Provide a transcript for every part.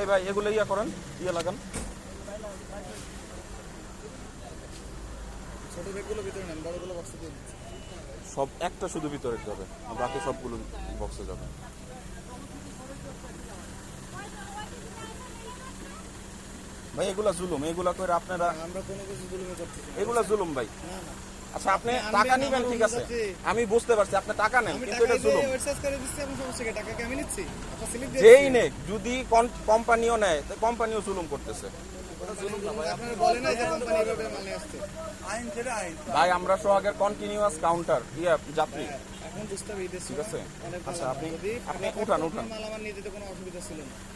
এই ভাই এগুলো ইয়া করেন ইয়ে লাগান। ছোট ব্যাগগুলো ভিতরে নেন বড়গুলো বক্সে দিয়ে সব একটা শুধু ভিতরে যাবে আর বাকি সবগুলো বক্সে যাবে। ভাই এগুলা জুলুম এগুলা করে আপনারা আমরা কোনো কিছু জুলুমে করতেছি এগুলা জুলুম ভাই। না না। আচ্ছা আপনি টাকা নিবেন ঠিক আছে? আমি বুঝতে পারছি আপনি টাকা নেন কিন্তু এটা জুলুম। যেই। নেক যদি কোম্পানিও নেয় তো কোম্পানিও জুলুম করতেছে। না ভাই আমরা সোহাগের কন্টিনিউয়াস কাউন্টার ইয়া যাত্রী। এখন বুঝতে হবে ঠিক আছে? আচ্ছা, আপনি- আপনি উঠান, উঠান। মাল আমার নিয়ে কোনো অসুবিধা ছিল না।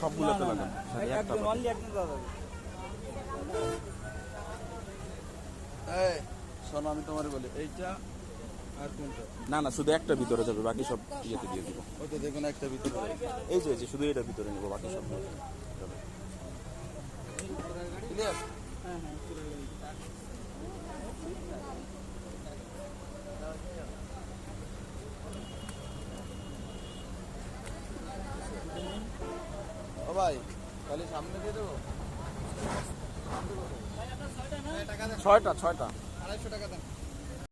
সবগুলোতে লাগান। এই শোনো আমি তোমার বলি এইটা আর কোনটা? না না শুধু একটা ভিতরে যাবে বাকি সব ইয়েতে দিয়ে দিব। ওই তো দেখুন একটা ভিতরে। এই যে এই যে শুধু এটা ভিতরে নেব বাকি সব যাবে। ক্লিয়ার ও ভাই তাহলে সামনে দিয়ে দেবো? ছয়টা ছয়টা। আড়াইশো টাকা দাম